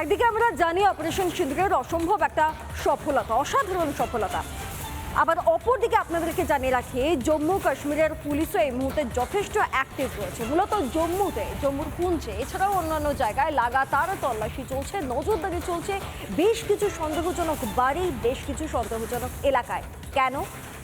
একদিকে আমরা জানি অপারেশন সিঁদুরের অসম্ভব একটা সফলতা, অসাধারণ সফলতা। আবার অপরদিকে আপনাদেরকে জানিয়ে রাখি, জম্মু কাশ্মীরের পুলিশও এই মুহূর্তে যথেষ্ট অ্যাক্টিভ রয়েছে। মূলত জম্মুতে, জম্মুর পুঞ্চে এছাড়াও অন্যান্য জায়গায় লাগাতার তল্লাশি চলছে, নজরদারি চলছে। বেশ কিছু সন্দেহজনক বাড়ি, বেশ কিছু সন্দেহজনক এলাকায়। কেন?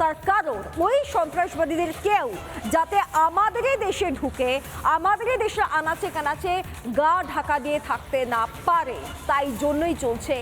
তার কারণ ওই সন্ত্রাসবাদীদের কেউ যাতে আমাদেরই দেশে ঢুকে আমাদেরই দেশে আনাচে কানাচে গা ঢাকা দিয়ে থাকতে না পারে। তাই জন্যই চলছে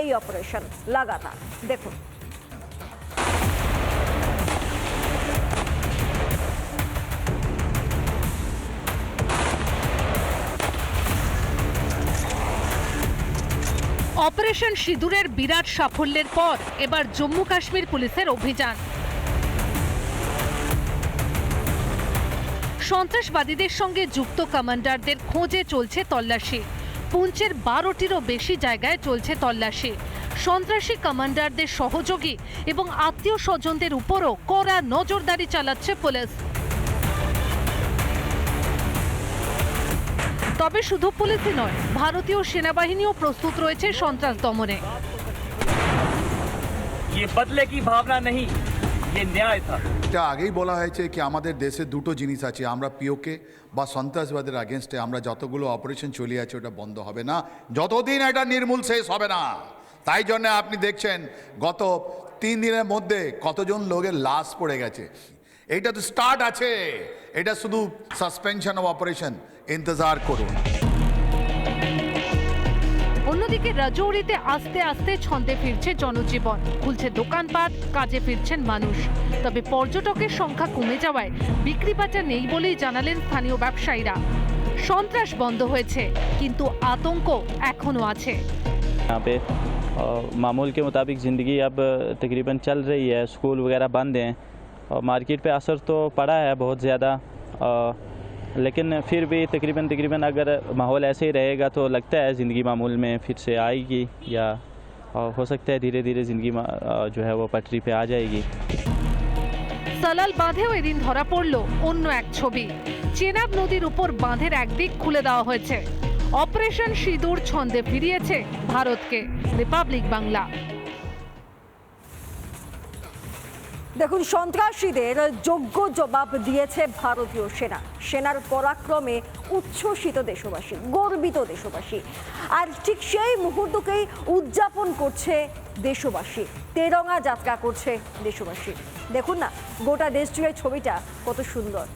এই অপারেশন লাগাতার। দেখুন। অপারেশন সিঁদুরের বিরাট সাফল্যের পর এবার জম্মু কাশ্মীর পুলিশের অভিযান। সন্ত্রাসবাদীদের সঙ্গে যুক্ত কমান্ডারদের খোঁজে চলছে তল্লাশি পুঞ্চের বারোটিরও বেশি জায়গায় চলছে তল্লাশি সন্ত্রাসী কমান্ডারদের সহযোগী এবং আত্মীয় স্বজনদের উপরও কড়া নজরদারি চালাচ্ছে পুলিশ তবে শুধু পুলিশই নয় ভারতীয় সেনাবাহিনীও প্রস্তুত রয়েছে সন্ত্রাস দমনে ये बदले की भावना नहीं ये न्याय था এটা আগেই বলা হয়েছে কি আমাদের দেশে দুটো জিনিস আছে, আমরা পিওকে বা সন্ত্রাসবাদের আগেনস্টে আমরা যতগুলো অপারেশন চলে আছে ওটা বন্ধ হবে না। যতদিন এটা নির্মূল শেষ হবে না। তাই জন্য আপনি দেখছেন গত তিন দিনের মধ্যে কতজন লোকের লাশ পড়ে গেছে। এইটা তো স্টার্ট আছে। এটা শুধু সাসপেনশন অফ অপারেশন ইন্তজার করুন। অন্যদিকে রাজৌরিতে আস্তে আস্তে ছন্দে ফিরছে জনজীবন খুলছে দোকানপাট কাজে ফিরছেন মানুষ তবে পর্যটকের সংখ্যা কমে যাওয়ায় বিক্রি বাটা নেই বলেই জানালেন স্থানীয় ব্যবসায়ীরা সন্ত্রাস বন্ধ হয়েছে কিন্তু আতঙ্ক এখনো আছে यहाँ पे अ, मामूल के मुताबिक ज़िंदगी अब तकरीबन चल रही है स्कूल वगैरह बंद हैं और मार्केट पे असर तो पड़ा है बहुत ज़्यादा अ, लेकिन फिर भी तकरीबन तकरीबन अगर माहौल ऐसे ही रहेगा तो लगता है ज़िंदगी मामूल में फिर से आएगी या अ, हो सकता है धीरे धीरे ज़िंदगी मा- अ, जो है वो पटरी पे आ जाएगी সালাল বাঁধেও এদিন ধরা পড়ল অন্য এক ছবি চেনাব নদীর উপর বাঁধের একদিক খুলে দেওয়া হয়েছে অপারেশন সিঁদুর ছন্দে ফিরিয়েছে ভারতকে রিপাবলিক বাংলা দেখুন, সন্ত্রাসীদের যোগ্য জবাব দিয়েছে ভারতীয় সেনা। সেনার পরাক্রমে উচ্ছ্বসিত দেশবাসী, গর্বিত দেশবাসী। আর ঠিক সেই মুহূর্তকেই উদযাপন করছে দেশবাসী। তেরঙা যাত্রা করছে দেশবাসী। দেখুন না, গোটা দেশ জুড়ে ছবিটা কত সুন্দর।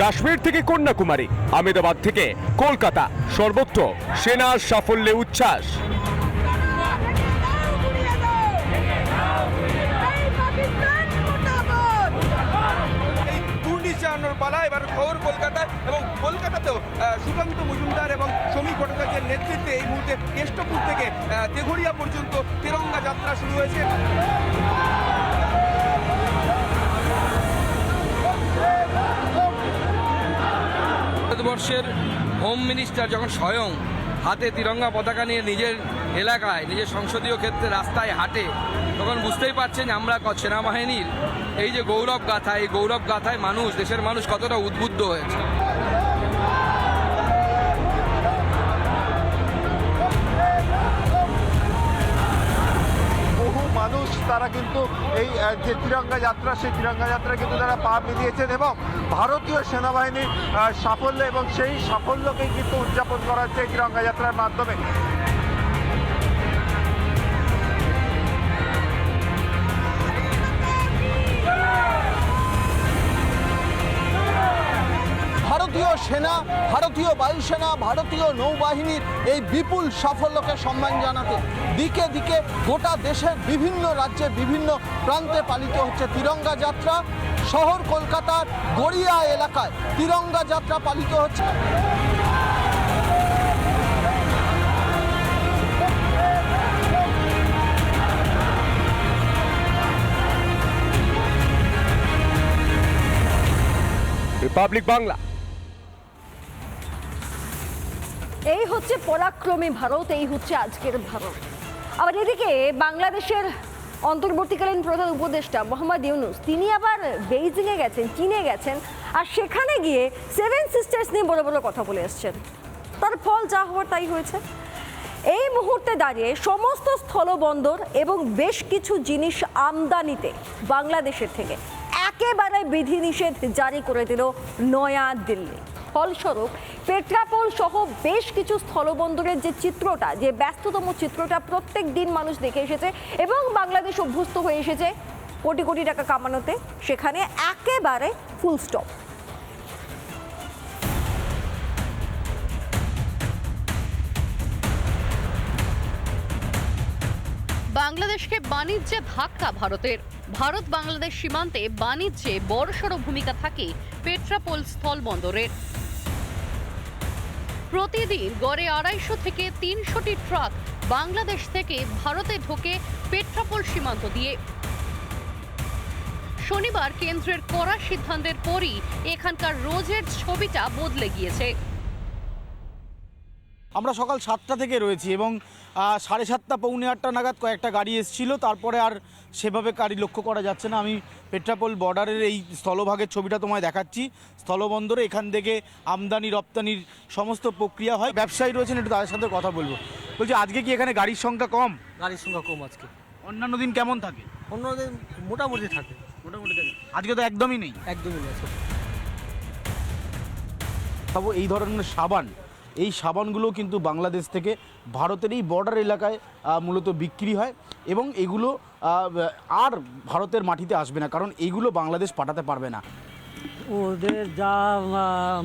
কাশ্মীর থেকে কন্যাকুমারী আমেদাবাদ থেকে কলকাতা। সর্বত্র সেনার সাফল্যে উচ্ছ্বাস। পালা এবার খবর কলকাতায় এবং কলকাতাতেও সুকান্ত মজুমদার এবং শ্রমিক ভট্টাচার্যের নেতৃত্বে এই মুহূর্তে কেষ্টপুর থেকে তেঘরিয়া পর্যন্ত তেরঙ্গা যাত্রা শুরু হয়েছে। ভারতবর্ষের হোম মিনিস্টার যখন স্বয়ং হাতে তিরঙ্গা পতাকা নিয়ে নিজের এলাকায়, নিজের সংসদীয় ক্ষেত্রে রাস্তায় হাঁটে, তখন বুঝতেই পারছেন আমরা সেনাবাহিনীর এই যে গৌরব গাথা, এই গৌরব গাথায় মানুষ, দেশের মানুষ কতটা উদ্বুদ্ধ হয়েছে। তারা কিন্তু এই যে তিরঙ্গা যাত্রা, সেই তিরঙ্গা যাত্রা কিন্তু তারা পা মিলিয়েছেন এবং ভারতীয় সেনাবাহিনীর সাফল্য এবং সেই সাফল্যকেই কিন্তু উদযাপন করা হচ্ছে এই তিরঙ্গা যাত্রার মাধ্যমে। ভারতীয় সেনা ভারতীয় বায়ুসেনা, ভারতীয় নৌবাহিনীর এই বিপুল সাফল্যকে সম্মান জানাতে দিকে দিকে গোটা দেশের বিভিন্ন রাজ্যে, বিভিন্ন প্রান্তে পালিত হচ্ছে তিরঙ্গা যাত্রা। শহর কলকাতার গড়িয়া এলাকায় তিরঙ্গা যাত্রা পালিত হচ্ছে। রিপাবলিক বাংলা এই হচ্ছে পরাক্রমী ভারত, এই হচ্ছে আজকের ভারত। আবার এদিকে বাংলাদেশের অন্তর্বর্তীকালীন প্রধান উপদেষ্টা মোহাম্মদ ইউনুস, তিনি আবার বেইজিংয়ে গেছেন, চীনে গেছেন, আর সেখানে গিয়ে সেভেন সিস্টার্স নিয়ে বড় বড় কথা বলে এসছেন। তার ফল যা হওয়ার তাই হয়েছে। এই মুহূর্তে দাঁড়িয়ে সমস্ত স্থলবন্দর এবং বেশ কিছু জিনিস আমদানিতে বাংলাদেশের থেকে একেবারে বিধিনিষেধ জারি করে দিল নয়া দিল্লি। ফলস্বরূপ পেট্রাপোল সহ বেশ কিছু স্থলবন্দরের যে চিত্রটা, যে ব্যস্ততম চিত্রটা প্রত্যেক দিন মানুষ দেখে এসেছে এবং বাংলাদেশ অভ্যস্ত হয়ে এসেছে কোটি কোটি টাকা কামানোতে, সেখানে একেবারে ফুল স্টপ বাংলাদেশকে বাণিজ্যে ধাক্কা ভারতের। ভারত বাংলাদেশ সীমান্তে বাণিজ্যে বড়সড় ভূমিকা থাকে পেট্রাপোল স্থলবন্দরের। প্রতিদিন গড়ে আড়াইশো থেকে তিনশোটি ট্রাক বাংলাদেশ থেকে ভারতে ঢোকে পেট্রাপোল সীমান্ত দিয়ে। শনিবার কেন্দ্রের কড়া সিদ্ধান্তের পরই এখানকার রোজের ছবিটা বদলে গিয়েছে। আমরা সকাল সাতটা থেকে রয়েছি এবং সাড়ে সাতটা পৌনে আটটা নাগাদ কয়েকটা গাড়ি এসেছিল। তারপরে আর সেভাবে গাড়ি লক্ষ্য করা যাচ্ছে না। আমি পেট্রাপোল বর্ডারের এই স্থলভাগের ছবিটা তোমায় দেখাচ্ছি। স্থলবন্দরে এখান থেকে আমদানি রপ্তানির সমস্ত প্রক্রিয়া হয়। ব্যবসায়ী রয়েছেন একটু তাদের সাথে কথা বলব। বলছি আজকে কি এখানে গাড়ির সংখ্যা কম? গাড়ির সংখ্যা কম আজকে। অন্যান্য দিন কেমন থাকে? অন্য দিন মোটামুটি থাকে। মোটামুটি থাকে। আজকে তো একদমই নেই। একদমই না তবে এই ধরনের সাবান এই সাবানগুলো কিন্তু বাংলাদেশ থেকে ভারতের এই বর্ডার এলাকায় মূলত বিক্রি হয় এবং এগুলো আর ভারতের মাটিতে আসবে না কারণ এইগুলো বাংলাদেশ পাঠাতে পারবে না। ওদের যা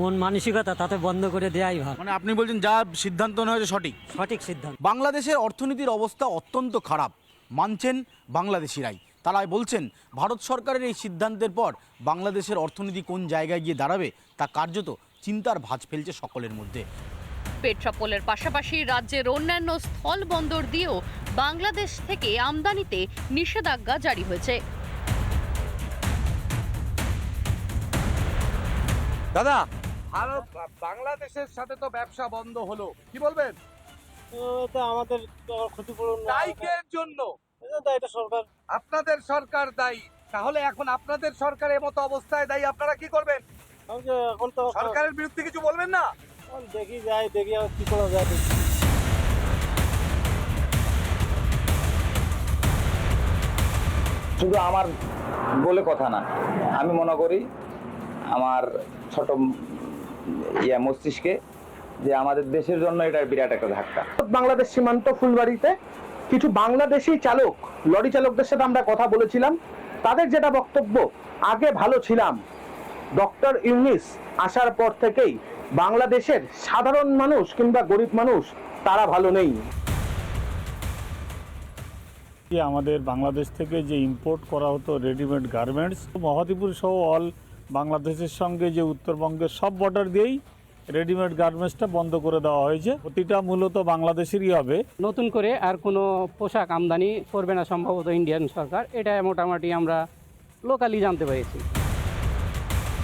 মন মানসিকতা তাতে বন্ধ করে দেয়াই ভালো। মানে আপনি বলছেন যা সিদ্ধান্ত নেওয়া হয়েছে সঠিক? সঠিক সিদ্ধান্ত। বাংলাদেশের অর্থনীতির অবস্থা অত্যন্ত খারাপ মানছেন বাংলাদেশিরাই। তারা বলছেন ভারত সরকারের এই সিদ্ধান্তের পর বাংলাদেশের অর্থনীতি কোন জায়গায় গিয়ে দাঁড়াবে তা কার্যত চিন্তার ভাঁজ ফেলছে সকলের মধ্যে। পেট্রাপোলের পাশাপাশি রাজ্যের অন্যান্য স্থল বন্দর দিয়েও বাংলাদেশ থেকে আমদানিতে নিষেধাজ্ঞা জারি হয়েছে। দাদা ভারত বাংলাদেশের সাথে তো ব্যবসা বন্ধ হলো। কি বলবেন? আমাদের ক্ষতিপূরণ দায়িকের জন্য। এটা সরকার। আপনাদের সরকার দায়ী। তাহলে এখন আপনাদের সরকারের মতো অবস্থায় দায়ী আপনারা কি করবেন? এখন তো সরকারের বিরুদ্ধে কিছু বলবেন না? দেখি যাই দেখি আর কি করা যায়। শুধু আমার বলে কথা না আমি মনে করি আমার ছোট ইয়া মস্তিষ্কে যে আমাদের দেশের জন্য এটা বিরাট একটা ধাক্কা। বাংলাদেশ সীমান্ত ফুলবাড়িতে কিছু বাংলাদেশি চালক লরি চালকদের সাথে আমরা কথা বলেছিলাম। তাদের যেটা বক্তব্য আগে ভালো ছিলাম ডক্টর ইউনিস আসার পর থেকেই বাংলাদেশের সাধারণ মানুষ কিংবা গরিব মানুষ তারা ভালো নেই। আমাদের বাংলাদেশ থেকে যে ইম্পোর্ট করা হতো রেডিমেড গার্মেন্টস মহাদিপুর সহ অল বাংলাদেশের সঙ্গে যে উত্তরবঙ্গের সব বর্ডার দিয়েই রেডিমেড গার্মেন্টসটা বন্ধ করে দেওয়া হয়েছে। প্রতিটা মূলত বাংলাদেশেরই হবে। নতুন করে আর কোনো পোশাক আমদানি করবে না সম্ভবত ইন্ডিয়ান সরকার। এটা মোটামুটি আমরা লোকালি জানতে পেরেছি।